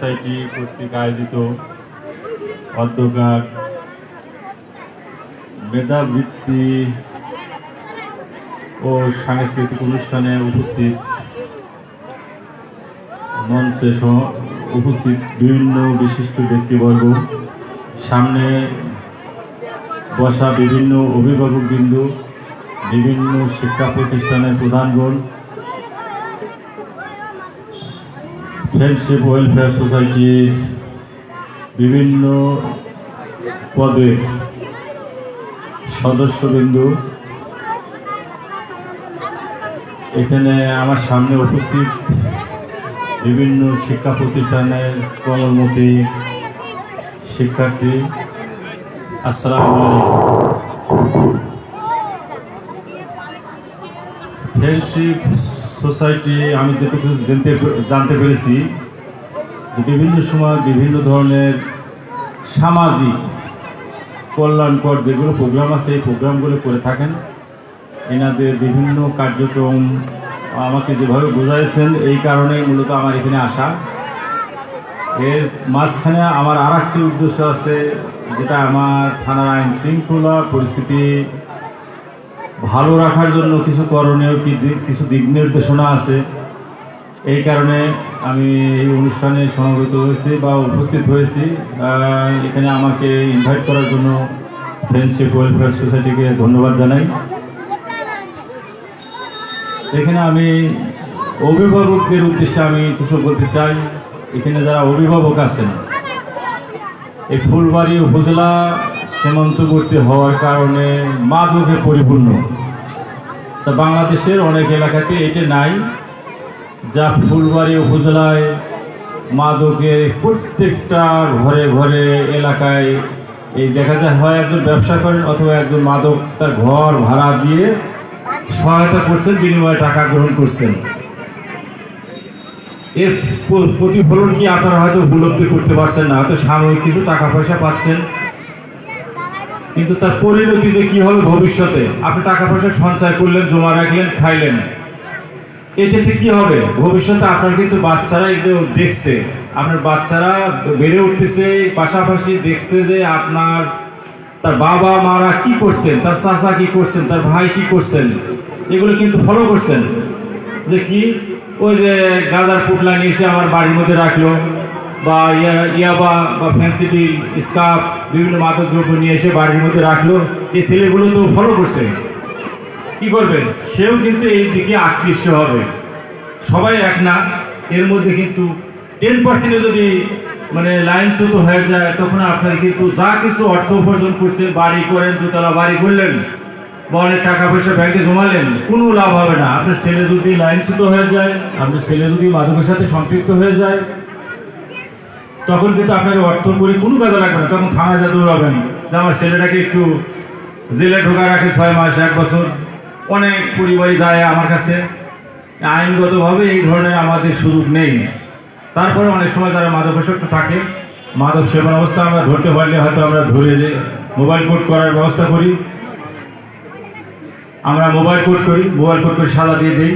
Society কর্তৃক আয়োজিত অধ্যকার মেধাবৃত্তি ও সাংস্কৃতিক অনুষ্ঠানে উপস্থিত মঞ্চে সহ উপস্থিত বিভিন্ন বিশিষ্ট ব্যক্তিবর্গ। সামনে বসা বিভিন্ন অভিভাবকবৃন্দ, বিভিন্ন শিক্ষা প্রতিষ্ঠানের প্রধানগণ ফ্রেন্ডশিপ ওয়েলফেয়ার সোসাইটির বিভিন্ন পদের সদস্যবৃন্দ এখানে আমার সামনে উপস্থিত বিভিন্ন শিক্ষা প্রতিষ্ঠানের কর্মমতী শিক্ষার্থী। আসসালামু ফ্রেন্ডশিপ সোসাইটি আমি যেটুকু জানতে জানতে পেরেছি বিভিন্ন সময় বিভিন্ন ধরনের সামাজিক কল্যাণকর যেগুলো প্রোগ্রাম আছে, এই প্রোগ্রামগুলো করে থাকেন। এনাদের বিভিন্ন কার্যক্রম আমাকে যেভাবে বোঝাইছেন, এই কারণেই মূলত আমার এখানে আসা। এর মাঝখানে আমার আর একটি উদ্দেশ্য আছে, যেটা আমার থানার আইন শৃঙ্খলা পরিস্থিতি ভালো রাখার জন্য কিছু করণীয় কি কিছু দিক নির্দেশনা আছে? এই কারণে আমি এই অনুষ্ঠানে সমবেত হয়েছি বা উপস্থিত হয়েছি। এখানে আমাকে ইনভাইট করার জন্য ফ্রেন্ডশিপ ওয়েলফেয়ার সোসাইটিকে ধন্যবাদ জানাই। এখানে আমি অভিভাবকদের উদ্দেশ্যে আমি কিছু বলতে চাই। এখানে যারা অভিভাবক আছেন, এই ফুলবাড়ি উপজেলা সীমান্তবর্তী হওয়ার কারণে মাদকে পরিপূর্ণ। তা বাংলাদেশের অনেক এলাকাতে এটা নাই। যা ফুলবাড়ি উপজেলায় মাদকের প্রত্যেকটা ঘরে ঘরে এলাকায় এই দেখা যায়, হয় একজন ব্যবসা করেন অথবা একজন মাদক তার ঘর ভাড়া দিয়ে সহায়তা করছেন, বিনিময়ে টাকা গ্রহণ করছেন। এর প্রতিফলন কি আপনারা হয়তো উপলব্ধি করতে পারছেন না, হয়তো সাময়িক কিছু টাকা পয়সা পাচ্ছেন। কিন্তু তার পরিণতিতে কি হবে ভবিষ্যতে? আপনি টাকা পয়সা সঞ্চয় করলেন, জমা রাখলেন, খাইলেন। এটাতে কি হবে? ভবিষ্যতে আপনার কিন্তু বাচ্চারা এগুলো দেখছে। আপনার বাচ্চারা বেড়ে উঠতেছে, পাশাপাশি দেখছে যে আপনার, তার বাবা মারা কি করছেন, তার চাচা কি করছেন, তার ভাই কি করছেন, এগুলো কিন্তু ফলো করছেন। যে কি? ওই যে গাঁদার পুটলা নিয়ে এসে আমার বাড়ির মধ্যে রাখল, বা ইয়া, ইয়াবা বা ফ্যান্সিটি স্কার্ফ বিভিন্ন মাদক দ্রব্য নিয়ে এসে বাড়ির মধ্যে রাখল। এই ছেলেগুলো তো ফলো করছে। কি করবেন? সেও কিন্তু এই দিকে আকৃষ্ট হবে। সবাই এক না, এর মধ্যে কিন্তু টেন পার্সেন্টে যদি মানে লাইন লাইনচ্যুত হয়ে যায়, তখন আপনার কিন্তু যা কিছু অর্থ উপার্জন করছে, বাড়ি করেন, দুতলা বাড়ি করলেন, বা অনেক টাকা পয়সা ব্যাংকে জমালেন, কোনো লাভ হবে না। আপনার ছেলে যদি লাইন লাইনচ্যুত হয়ে যায়, আপনার ছেলে যদি মাদকের সাথে সম্পৃক্ত হয়ে যায় তখন কিন্তু আপনার অর্থ করে কোনো কাজে লাগবে না, তখন থানায় যা দৌড়াবেন যে আমার ছেলেটাকে একটু জেলে ঢোকা রাখে ছয় মাস, এক বছর অনেক পরিবারই যায় আমার কাছে। আইনগতভাবে এই ধরনের আমাদের সুযোগ নেই। তারপরে অনেক সময় যারা মাদকাসক্ত থাকে, মাদক সেবন অবস্থা আমরা ধরতে পারলে হয়তো আমরা ধরে যে মোবাইল কোড করার ব্যবস্থা করি। আমরা মোবাইল কোড করি, মোবাইল কোড করে সাদা দিয়ে দিই।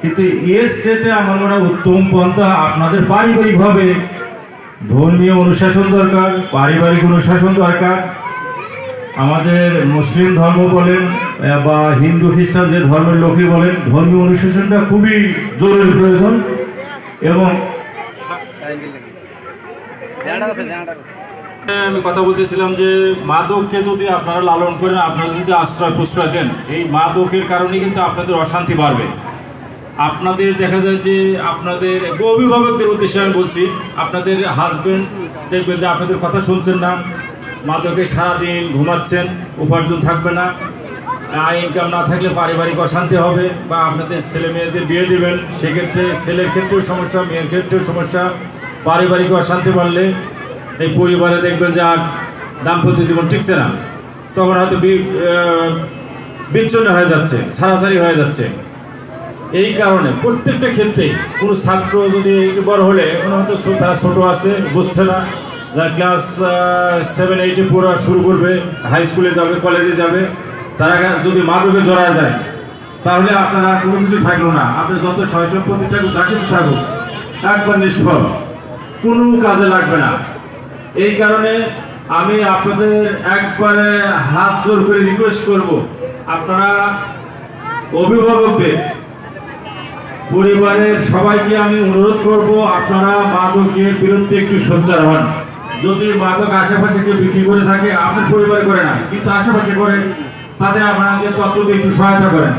কিন্তু এর সাথে আমার মনে হয় উত্তম পন্থা আপনাদের পারিবারিকভাবে ধর্মীয় অনুশাসন দরকার, পারিবারিক অনুশাসন দরকার। আমাদের মুসলিম ধর্ম বলেন বা হিন্দু, খ্রিস্টান যে ধর্মের লোকই বলেন, ধর্মীয় অনুশাসনটা খুবই জরুরি প্রয়োজন এবং আমি কথা বলতেছিলাম যে মাদককে যদি আপনারা লালন করেন, আপনারা যদি আশ্রয় প্রশ্রয় দেন, এই মাদকের কারণে কিন্তু আপনাদের অশান্তি বাড়বে। আপনাদের দেখা যায় যে আপনাদের অভিভাবকদের উদ্দেশ্যে আমি বলছি, আপনাদের হাজবেন্ড দেখবেন যে আপনাদের কথা শুনছেন না। মাদকে সারাদিন ঘুমাচ্ছেন, উপার্জন থাকবে না। আয় ইনকাম না থাকলে পারিবারিক অশান্তি হবে বা আপনাদের ছেলে মেয়েদের বিয়ে দেবেন, সেক্ষেত্রে ছেলের ক্ষেত্রেও সমস্যা, মেয়ের ক্ষেত্রেও সমস্যা। পারিবারিক অশান্তি বাড়লে এই পরিবারে দেখবেন যে আর দাম্পত্য জীবন টিকছে না। তখন হয়তো বিচ্ছিন্ন হয়ে যাচ্ছে, সারাসারি হয়ে যাচ্ছে। এই কারণে প্রত্যেকটা ক্ষেত্রে কোনো ছাত্র যদি একটু বড় হলে, এখন হয়তো তারা ছোটো আছে, বুঝছে না। যারা ক্লাস সেভেন এইটে পড়া শুরু করবে হাই স্কুলে যাবে কলেজে যাবে, তারা যদি মাদকে জড়া যায়, তাহলে আপনারা কোনো কিছু থাকল না। আপনি যত সম্পত্তি থাকুক, যা কিছু থাকুক, একবার নিষ্ফল। কোনো কাজে লাগবে না। এই কারণে আমি আপনাদের একবারে হাত জোর করে রিকোয়েস্ট করব, আপনারা অভিভাবকদের পরিবারের সবাইকে আমি অনুরোধ করব, আপনারা মাদকের বিরুদ্ধে একটু সোচ্চার হন। যদি মাদক আশেপাশে কেউ বিক্রি করে থাকে, আপনার পরিবার করে না, কিন্তু আশেপাশে করে তাতে আপনাদের তত্ত্বকে একটু সহায়তা করেন।